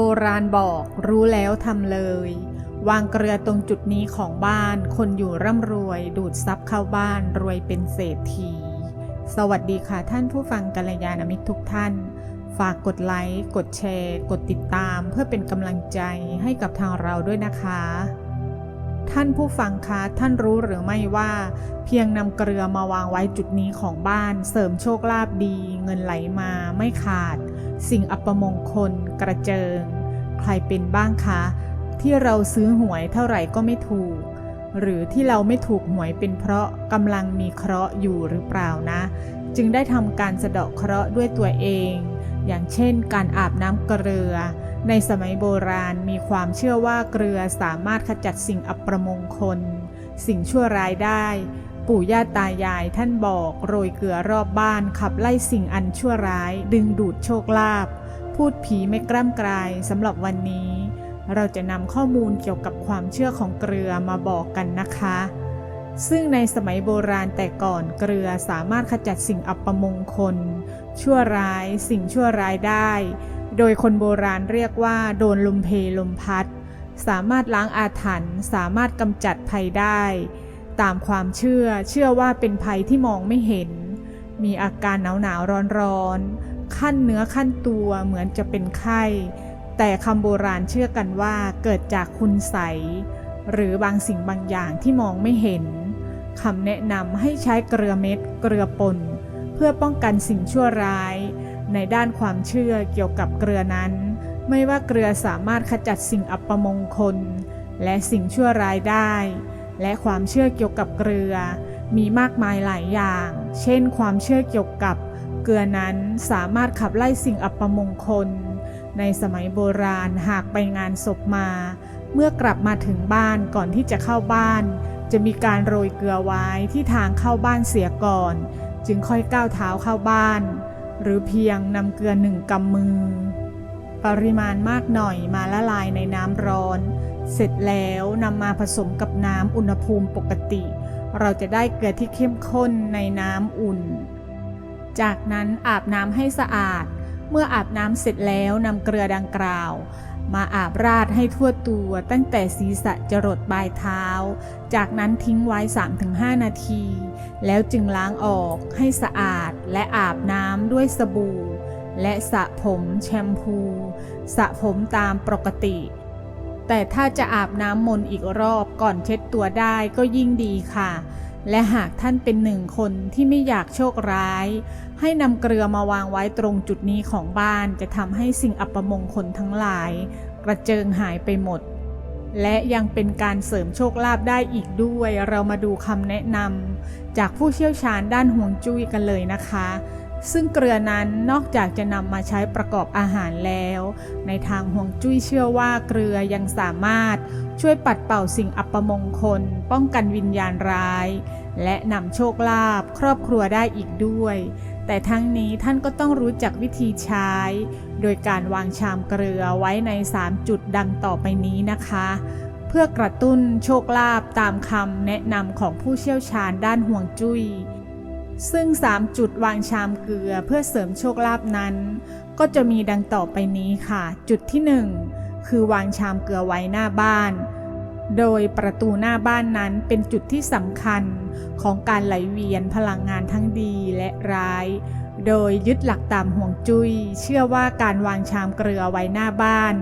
โบราณบอกรู้แล้วทำเลย วางเกลือตรงจุดนี้ของบ้าน คนอยู่ร่ำรวย ดูดซับเข้าบ้านรวยเป็นเศรษฐี สวัสดีค่ะท่านผู้ฟังกัลยาณมิตรทุกท่าน ฝากกดไลค์ กดแชร์ กดติดตาม เพื่อเป็นกำลังใจให้กับทางเราด้วยนะคะ ท่านผู้ฟังคะท่านรู้หรือไม่ว่า เพียงนำเกลือมาวางไว้จุดนี้ของบ้าน เสริมโชคลาภดี เงินไหลมาไม่ขาด สิ่งอัปมงคล กระเจิง ใครเป็นบ้างคะ ที่เราซื้อหวยเท่าไหร่ก็ไม่ถูก หรือที่เราไม่ถูกหวยเป็นเพราะกำลังมีเคราะห์อยู่หรือเปล่านะ จึงได้ทำการสะเดาะเคราะห์ด้วยตัวเอง อย่างเช่น การอาบน้ำเกลือ ในสมัยโบราณมีความเชื่อว่าเกลือสามารถขจัดสิ่งอัปมงคล สิ่งชั่วร้ายได้ ปู่ย่าตายายท่านบอกโรยเกลือรอบบ้านขับไล่สิ่งอันชั่วร้าย ดึงดูดโชคลาภพูดผีไม่กล้ำกลายสำหรับวันนี้ เราจะนำข้อมูลเกี่ยวกับความเชื่อของเกลือมาบอกกันนะคะ ซึ่งในสมัยโบราณแต่ก่อนเกลือสามารถขจัดสิ่งอัปมงคล ชั่วร้ายสิ่งชั่วร้ายได้ โดยคนโบราณเรียกว่า โดนลมเพลมพัด สามารถล้างอาถรรพ์สามารถกำจัดภัยได้ ตามความเชื่อเชื่อว่าเป็นภัยที่มองไม่เห็น มีอาการหนาวหนาวร้อนร้อนๆขั้นเนื้อขั้นตัวเหมือนจะเป็นไข้ แต่คำโบราณเชื่อกันว่าเกิดจากคุณใส หรือบางสิ่งบางอย่างที่มองไม่เห็นคำแนะนำให้ใช้เกลือเม็ด เกลือป่น เพื่อป้องกันสิ่งชั่วร้าย ในด้านความเชื่อเกี่ยวกับเกลือนั้น ไม่ว่าเกลือสามารถขจัดสิ่งอัปมงคล และสิ่งชั่วร้ายได้ และความเชื่อเกี่ยวกับเกลือ มีมากมายหลายอย่าง เช่น ความเชื่อเกี่ยวกับเกลือนั้นสามารถขับไล่สิ่งอัปมงคล ในสมัยโบราณหากไปงานศพมา เมื่อกลับมาถึงบ้านก่อนที่จะเข้าบ้าน จะมีการโรยเกลือไว้ที่ทางเข้าบ้านเสียก่อน จึงค่อยก้าวเท้าเข้าบ้าน หรือเพียงนำเกลือหนึ่งกำมือ ปริมาณมากหน่อยมาละลายในน้ำร้อน เสร็จแล้วนำมาผสมกับน้ำอุณหภูมิปกติ เราจะได้เกลือที่เข้มข้นในน้ำอุ่น จากนั้นอาบน้ำให้สะอาด เมื่ออาบน้ำเสร็จแล้วนำเกลือดังกล่าว มาอาบราดให้ทั่วตัวตั้งแต่ศีรษะจรดปลายเท้า จากนั้นทิ้งไว้ 3-5 นาที แล้วจึงล้างออกให้สะอาดและอาบน้ำด้วยสบู่ และสระผมแชมพูสระผมตามปกติ แต่ถ้าจะอาบน้ำมนต์อีกรอบก่อนเช็ดตัวได้ก็ยิ่งดีค่ะ และหากท่านเป็นหนึ่งคนที่ไม่อยากโชคร้าย ให้นำเกลือมาวางไว้ตรงจุดนี้ของบ้านจะทำให้สิ่งอัปมงคลทั้งหลาย กระเจิงหายไปหมด และยังเป็นการเสริมโชคลาภได้อีกด้วย เรามาดูคำแนะนำจากผู้เชี่ยวชาญด้านห่วงจุ้ยกันเลยนะคะ ซึ่งเกลือนั้นนอกจากจะนำมาใช้ประกอบอาหารแล้ว ในทางห่วงจุ้ยเชื่อว่าเกลือยังสามารถช่วยปัดเป่าสิ่งอัปมงคล ป้องกันวิญญาณร้าย และนำโชคลาภครอบครัวได้อีกด้วย แต่ทั้งนี้ท่านก็ต้องรู้จักวิธีใช้ โดยการวางชามเกลือไว้ใน 3 จุดดังต่อไปนี้นะคะ เพื่อกระตุ้นโชคลาภตามคำแนะนำของผู้เชี่ยวชาญด้านห่วงจุ้ย ซึ่ง3จุดวางชามเกลือเพื่อเสริมโชคลาภนั้น ก็จะมีดังต่อไปนี้ค่ะ จุดที่1คือวางชามเกลือไว้หน้าบ้าน โดยประตูหน้าบ้านนั้นเป็นจุดที่สำคัญของการไหลเวียนพลังงานทั้งดีและร้าย โดยยึดหลักตามห่วงจุย้ย เชื่อว่าการวางชามเกลือไว้หน้าบ้าน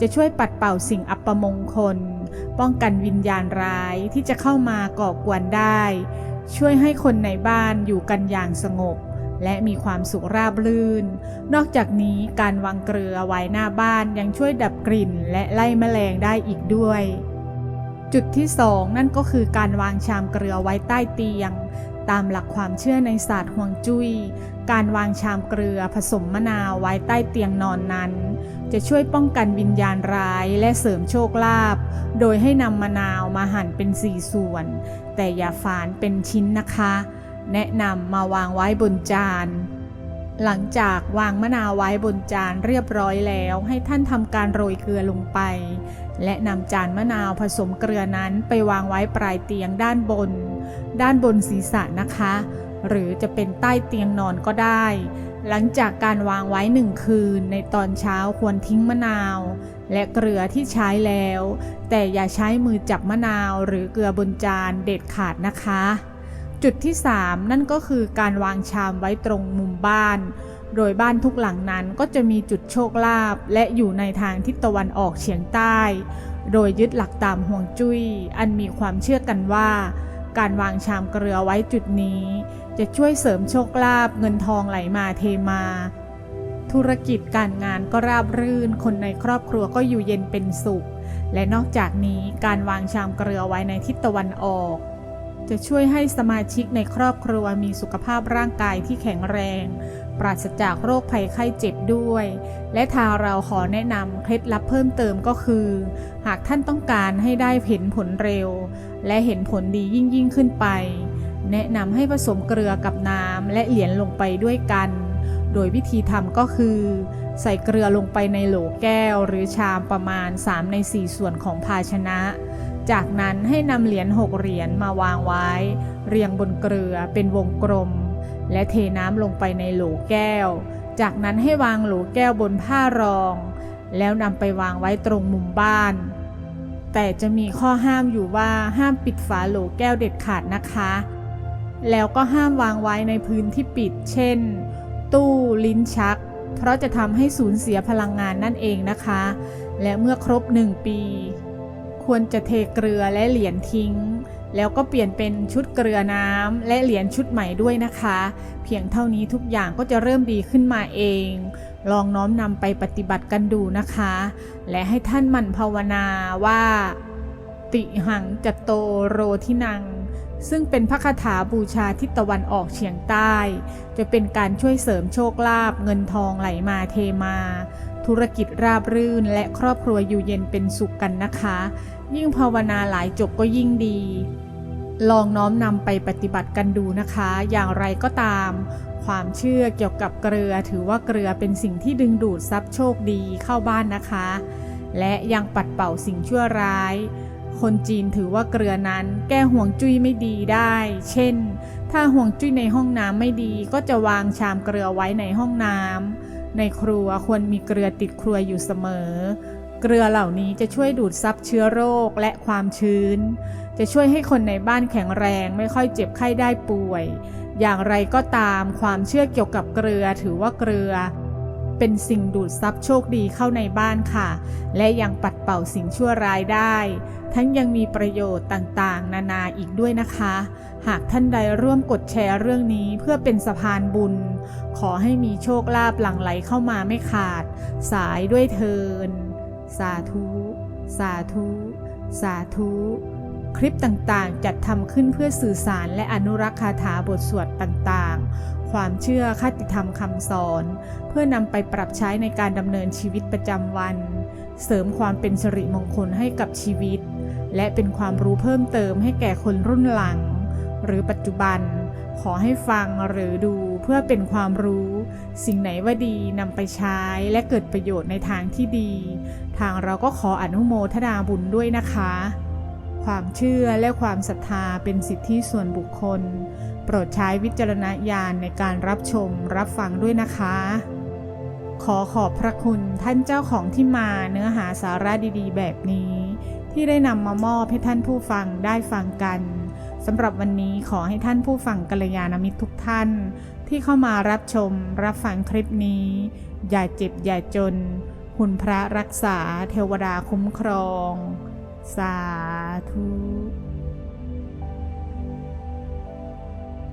จะช่วยปัดเป่าสิ่งอัปมงคล ป้องกันวิญญาณร้ายที่จะเข้ามาก่อกวนได้ ช่วยให้คนในบ้านอยู่กันอย่างสงบ และมีความสุขราบรื่น นอกจากนี้การวางเกลือไว้หน้าบ้านยังช่วยดับกลิ่นและไล่แมลงได้อีกด้วย จุดที่สองนั่นก็คือการวางชามเกลือไว้ใต้เตียง ตามหลักความเชื่อในศาสตร์ห่วงจุย้ย การวางชามเกลือผสมมะนาวไว้ใต้เตียงนอนนั้น จะช่วยป้องกันวิญญาณร้ายและเสริมโชคลาภ โดยให้นำมะนาวมาหั่นเป็นสี่ส่วน แต่อย่าฝานเป็นชิ้นนะคะ แนะนำมาวางไว้บนจาน หลังจากวางมะนาวไว้บนจานเรียบร้อยแล้วให้ท่านทำการโรยเกลือลงไป และนำจานมะนาวผสมเกลือนั้นไปวางไว้ปลายเตียงด้านบน ด้านบนศีรษะนะคะ หรือจะเป็นใต้เตียงนอนก็ได้ หลังจากการวางไว้หนึ่งคืน ในตอนเช้าควรทิ้งมะนาว และเกลือที่ใช้แล้ว แต่อย่าใช้มือจับมะนาวหรือเกลือบนจานเด็ดขาดนะคะ จุดที่ 3 นั่นก็คือการวางชามไว้ตรงมุมบ้าน โดยบ้านทุกหลังนั้นก็จะมีจุดโชคลาภและอยู่ในทางทิศตะวันออกเฉียงใต้ โดยยึดหลักตามห่วงจุย้ย อันมีความเชื่อกันว่า การวางชามเกลือไว้จุดนี้ จะช่วยเสริมโชคลาภเงินทองไหลมาเทมา ธุรกิจการงานก็ราบรื่น คนในครอบครัวก็อยู่เย็นเป็นสุข และนอกจากนี้การวางชามเกลือไว้ในทิศตะวันออก จะช่วยให้สมาชิกในครอบครัวมีสุขภาพร่างกายที่แข็งแรง ปราศจากโรคภัยไข้เจ็บด้วย และทางเราขอแนะนำเคล็ดลับเพิ่มเติมก็คือ หากท่านต้องการให้ได้เห็นผลเร็ว และเห็นผลดียิ่งยิ่งขึ้นไป แนะนำให้ผสมเกลือกับน้ำและเหรียญลงไปด้วยกัน โดยวิธีทำก็คือ ใส่เกลือลงไปในโหลแก้วหรือชามประมาณ 3 ใน 4 ส่วนของภาชนะ จากนั้นให้นำเหรียญ6เหรียญมาวางไว้ เรียงบนเกลือเป็นวงกลม และเทน้ำลงไปในโหลแก้ว จากนั้นให้วางโหลแก้วบนผ้ารอง แล้วนำไปวางไว้ตรงมุมบ้าน แต่จะมีข้อห้ามอยู่ว่าห้ามปิดฝาโหลแก้วเด็ดขาดนะคะ แล้วก็ห้ามวางไว้ในพื้นที่ปิด เช่น ตู้ลิ้นชัก เพราะจะทำให้สูญเสียพลังงานนั่นเองนะคะ และเมื่อครบ1ปี ควรจะเทเกลือและเหรียญทิ้ง แล้วก็เปลี่ยนเป็นชุดเกลือน้ำและเหรียญชุดใหม่ด้วยนะคะ เพียงเท่านี้ทุกอย่างก็จะเริ่มดีขึ้นมาเอง ลองน้อมนำไปปฏิบัติกันดูนะคะ และให้ท่านหมั่นภาวนาว่า ติหังจัตโตโรทินังซึ่งเป็นพระคาถาบูชาทิศตะวันออกเฉียงใต้ จะเป็นการช่วยเสริมโชคลาภเงินทองไหลมาเทมา ธุรกิจราบรื่นและครอบครัวอยู่เย็นเป็นสุขกันนะคะ ยิ่งภาวนาหลายจบก็ยิ่งดี ลองน้อมนำไปปฏิบัติกันดูนะคะ อย่างไรก็ตาม ความเชื่อเกี่ยวกับเกลือถือว่าเกลือเป็นสิ่งที่ดึงดูดทรัพย์โชคดีเข้าบ้านนะคะ และยังปัดเป่าสิ่งชั่วร้าย คนจีนถือว่าเกลือนั้นแก้ห่วงจุ้ยไม่ดีได้ เช่น ถ้าห่วงจุ้ยในห้องน้ำไม่ดี ก็จะวางชามเกลือไว้ในห้องน้ำในครัวควรมีเกลือติดครัวอยู่เสมอ เกลือเหล่านี้จะช่วยดูดซับเชื้อโรคและความชื้น จะช่วยให้คนในบ้านแข็งแรงไม่ค่อยเจ็บไข้ได้ป่วย อย่างไรก็ตามความเชื่อเกี่ยวกับเกลือถือว่าเกลือ เป็นสิ่งดูดซับโชคดีเข้าในบ้านค่ะ และยังปัดเป่าสิ่งชั่วร้ายได้ ทั้งยังมีประโยชน์ต่างๆ นานาอีกด้วยนะคะ หากท่านใดร่วมกดแชร์เรื่องนี้เพื่อเป็นสะพานบุญ ขอให้มีโชคลาภหลั่งไหลเข้ามาไม่ขาด สายด้วยเทิน สาธุ สาธุ สาธุ คลิปต่างๆ จัดทำขึ้นเพื่อสื่อสารและอนุรักษ์คาถาบทสวดต่างๆ ความเชื่อคติธรรมคำสอน เพื่อนำไปปรับใช้ในการดำเนินชีวิตประจำวัน เสริมความเป็นสิริมงคลให้กับชีวิต และเป็นความรู้เพิ่มเติมให้แก่คนรุ่นหลัง หรือปัจจุบัน ขอให้ฟังหรือดู เพื่อเป็นความรู้ สิ่งไหนว่าดีนำไปใช้และเกิดประโยชน์ในทางที่ดี ทางเราก็ขออนุโมทนาบุญด้วยนะคะ ความเชื่อและความศรัทธาเป็นสิทธิส่วนบุคคล โปรดใช้วิจารณญาณในการรับชมรับฟังด้วยนะคะ ขอขอบพระคุณท่านเจ้าของที่มาเนื้อหาสาระดีๆ แบบนี้ ที่ได้นำมามอบให้ท่านผู้ฟังได้ฟังกัน สำหรับวันนี้ขอให้ท่านผู้ฟังกัลยาณมิตรทุกท่าน ที่เข้ามารับชมรับฟังคลิปนี้ อย่าเจ็บอย่าจน หุ่นพระรักษาเทวดาคุ้มครอง สาธุ